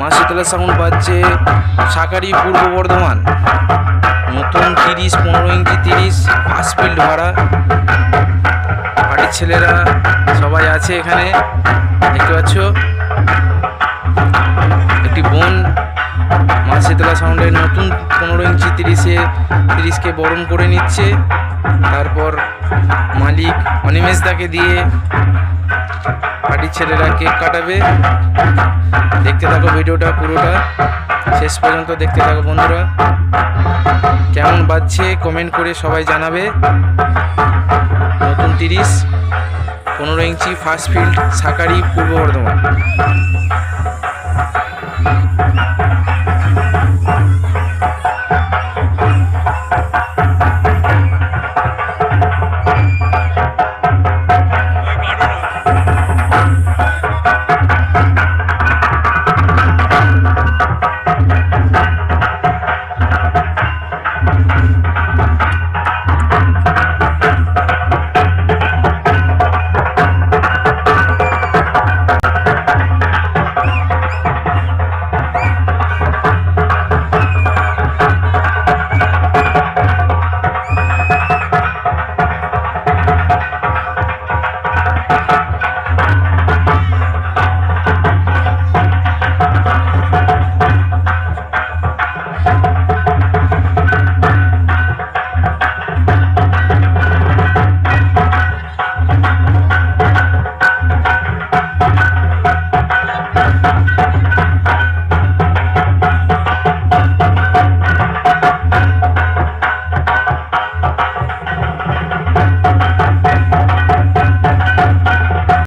মা শীতলা সাউন্ড বাজছে সাকারি পূর্ব বর্ধমান। নতুন তিরিশ, পনেরো ইঞ্চি তিরিশ ফার্স্ট ফিল্ড ভাড়া। বাড়ির ছেলেরা সবাই আছে এখানে, দেখতে পাচ্ছ? একটি বোন মা শীতলা সাউন্ডের নতুন পনেরো ইঞ্চি তিরিশে, তিরিশকে বরণ করে নিচ্ছে। তারপর মালিক অনিমেষ দাকে দিয়ে বাড়ির ছেলেরা কেক কাটাবে। দেখতে থাকো ভিডিওটা পুরোটা। শেষ পর্যন্ত দেখতে থাকো বন্ধুরা। কেমন বাজছে কমেন্ট করে সবাই জানাবে। নতুন তিরিশ, পনেরো ইঞ্চি ফার্স্ট ফিল্ড সাকারি পূর্ব বর্ধমান।